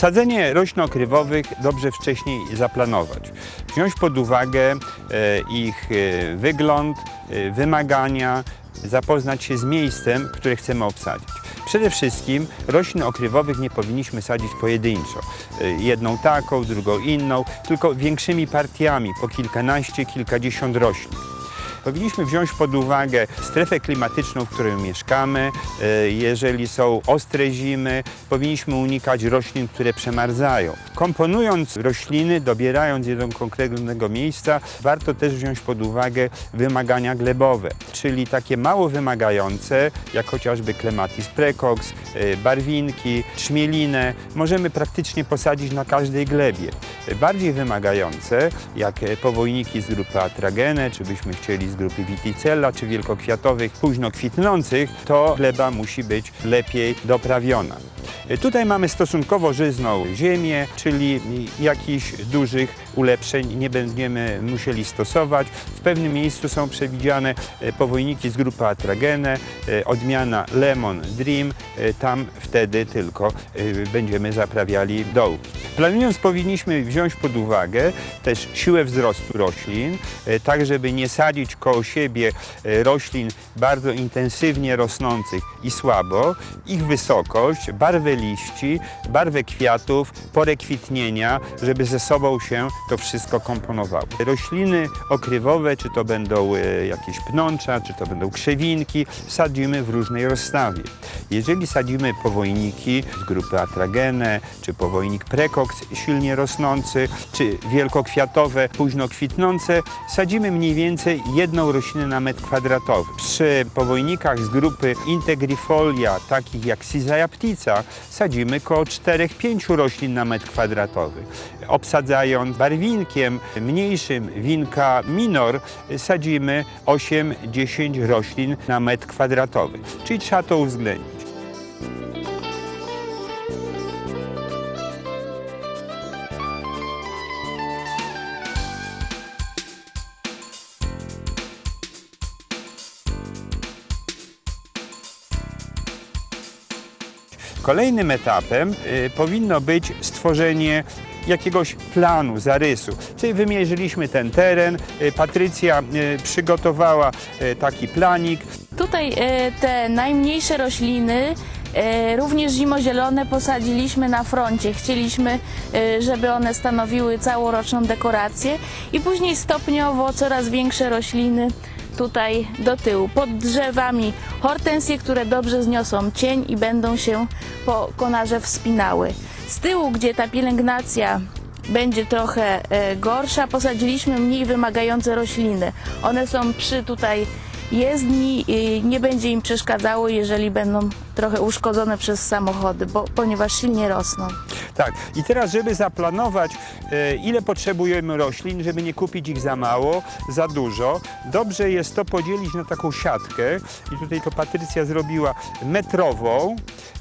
Sadzenie roślin okrywowych dobrze wcześniej zaplanować. Wziąć pod uwagę e, ich e, wygląd, e, wymagania, zapoznać się z miejscem, które chcemy obsadzić. Przede wszystkim roślin okrywowych nie powinniśmy sadzić pojedynczo. Jedną taką, drugą inną, tylko większymi partiami, po kilkanaście, kilkadziesiąt roślin. Powinniśmy wziąć pod uwagę strefę klimatyczną, w której mieszkamy. E, Jeżeli są ostre zimy, powinniśmy unikać roślin, które przemarzają. Komponując rośliny, dobierając je do konkretnego miejsca, warto też wziąć pod uwagę wymagania glebowe, czyli takie mało wymagające, jak chociażby Clematis precox, e, barwinki, trzmielinę, możemy praktycznie posadzić na każdej glebie. Bardziej wymagające, jak e, powojniki z grupy Atragene, czy byśmy chcieli z grupy Viticella, czy wielkokwiatowych, późno kwitnących, to gleba musi być lepiej doprawiona. E, Tutaj mamy stosunkowo żyzną ziemię, czyli jakichś dużych ulepszeń nie będziemy musieli stosować. W pewnym miejscu są przewidziane e, powojniki z grupy Atragene, e, odmiana Lemon Dream, tam wtedy tylko będziemy zaprawiali dołki. Planując powinniśmy wziąć pod uwagę też siłę wzrostu roślin, e, tak żeby nie sadzić koło siebie e, roślin bardzo intensywnie rosnących i słabo, ich wysokość, barwę liści, barwę kwiatów, porę kwitnienia, żeby ze sobą się to wszystko komponowało. Rośliny okrywowe, czy to będą e, jakieś pnącza, czy to będą krzewinki, sadzimy w różnej rozstawie. Jeżeli sadzimy powojniki z grupy Atragene, czy powojnik precox silnie rosnący, czy wielkokwiatowe, późno kwitnące, sadzimy mniej więcej jedną roślinę na metr kwadratowy. Przy powojnikach z grupy Integrifolia, takich jak Cisaia ptica, sadzimy około 4-5 roślin na metr kwadratowy. Obsadzając barwinkiem mniejszym winka minor, sadzimy 8-10 roślin na metr kwadratowy. Czyli trzeba to uwzględnić. Kolejnym etapem y, powinno być stworzenie jakiegoś planu, zarysu. Czyli wymierzyliśmy ten teren, y, Patrycja y, przygotowała y, taki planik, Tutaj e, te najmniejsze rośliny, e, również zimozielone, posadziliśmy na froncie. Chcieliśmy, e, żeby one stanowiły całoroczną dekorację i później stopniowo coraz większe rośliny tutaj do tyłu. Pod drzewami hortensje, które dobrze zniosą cień i będą się po konarze wspinały. Z tyłu, gdzie ta pielęgnacja będzie trochę e, gorsza, posadziliśmy mniej wymagające rośliny. One są przy tutaj jezdni i nie będzie im przeszkadzało, jeżeli będą trochę uszkodzone przez samochody, bo, ponieważ silnie rosną. Tak, i teraz, żeby zaplanować, e, ile potrzebujemy roślin, żeby nie kupić ich za mało, za dużo, dobrze jest to podzielić na taką siatkę. I tutaj to Patrycja zrobiła metrową,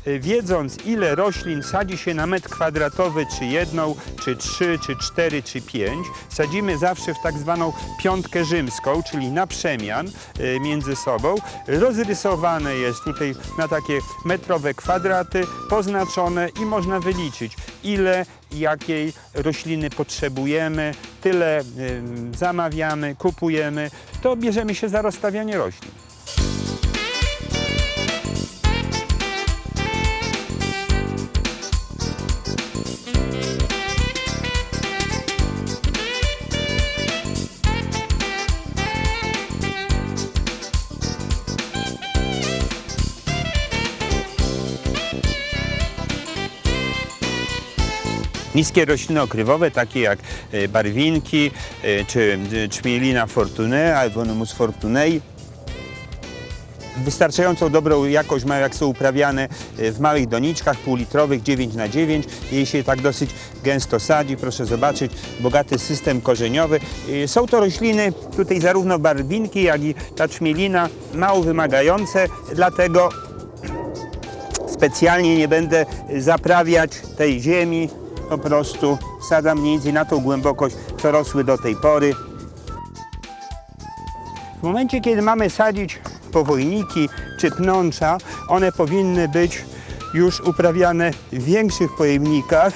e, wiedząc ile roślin sadzi się na metr kwadratowy, czy jedną, czy trzy, czy cztery, czy pięć. Sadzimy zawsze w tak zwaną piątkę rzymską, czyli na przemian e, między sobą. Rozrysowane jest tutaj na takie metrowe kwadraty, poznaczone i można wyliczyć, ile jakiej rośliny potrzebujemy, tyle ym, zamawiamy, kupujemy, to bierzemy się za rozstawianie roślin. Niskie rośliny okrywowe, takie jak e, barwinki e, czy e, czmielina fortunea, Alvonomus fortunei, wystarczającą dobrą jakość mają, jak są uprawiane w małych doniczkach półlitrowych 9 na 9 Jej się tak dosyć gęsto sadzi, proszę zobaczyć, bogaty system korzeniowy. Są to rośliny, tutaj zarówno barwinki, jak i ta czmielina, mało wymagające, dlatego specjalnie nie będę zaprawiać tej ziemi, po prostu sadzam mniej więcej na tą głębokość, co rosły do tej pory. W momencie, kiedy mamy sadzić powojniki czy pnącza, one powinny być już uprawiane w większych pojemnikach,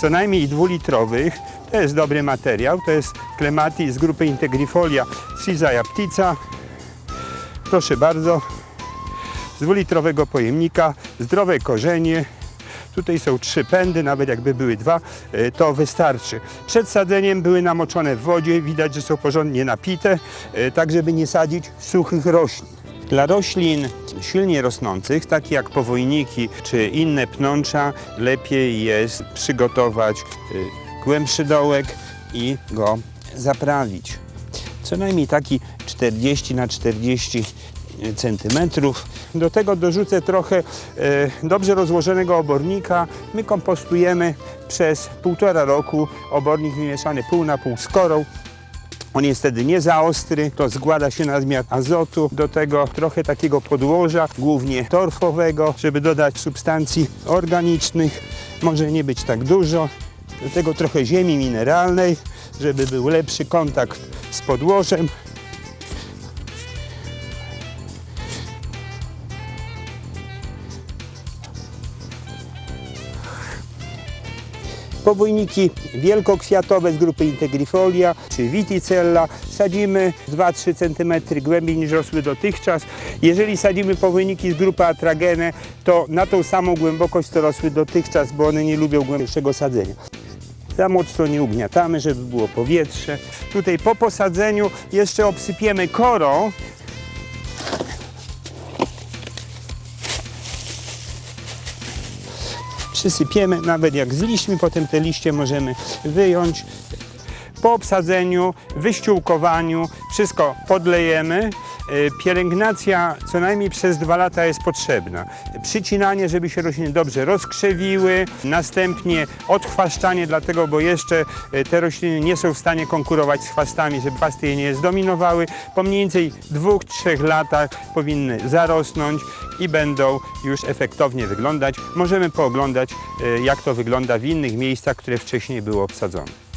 co najmniej dwulitrowych. To jest dobry materiał, to jest klematis z grupy Integrifolia Sizaja ptica. Proszę bardzo, z dwulitrowego pojemnika, zdrowe korzenie. Tutaj są trzy pędy, nawet jakby były dwa, e, to wystarczy. Przed sadzeniem były namoczone w wodzie, widać, że są porządnie napite, e, tak żeby nie sadzić suchych roślin. Dla roślin silnie rosnących, takich jak powojniki czy inne pnącza, lepiej jest przygotować e, głębszy dołek i go zaprawić co najmniej taki 40 na 40 centymetrów. Do tego dorzucę trochę e, dobrze rozłożonego obornika. My kompostujemy przez półtora roku. Obornik wymieszany pół na pół z korą. On jest wtedy nie za ostry, to zgłada się nadmiar azotu. Do tego trochę takiego podłoża, głównie torfowego, żeby dodać substancji organicznych. Może nie być tak dużo. Do tego trochę ziemi mineralnej, żeby był lepszy kontakt z podłożem. Powójniki wielkokwiatowe z grupy Integrifolia czy Viticella sadzimy 2-3 cm głębiej niż rosły dotychczas. Jeżeli sadzimy powójniki z grupy Atragene, to na tą samą głębokość co rosły dotychczas, bo one nie lubią głębszego sadzenia. Za mocno nie ugniatamy, żeby było powietrze. Tutaj po posadzeniu jeszcze obsypiemy korą. Przysypiemy, nawet jak z potem te liście możemy wyjąć. Po obsadzeniu, wyściółkowaniu wszystko podlejemy. Y, Pielęgnacja co najmniej przez dwa lata jest potrzebna. Przycinanie, żeby się rośliny dobrze rozkrzewiły, następnie odchwaszczanie, dlatego, bo jeszcze y, te rośliny nie są w stanie konkurować z chwastami, żeby chwasty je nie zdominowały. Po mniej więcej dwóch, trzech latach powinny zarosnąć i będą już efektownie wyglądać. Możemy pooglądać, y, jak to wygląda w innych miejscach, które wcześniej były obsadzone.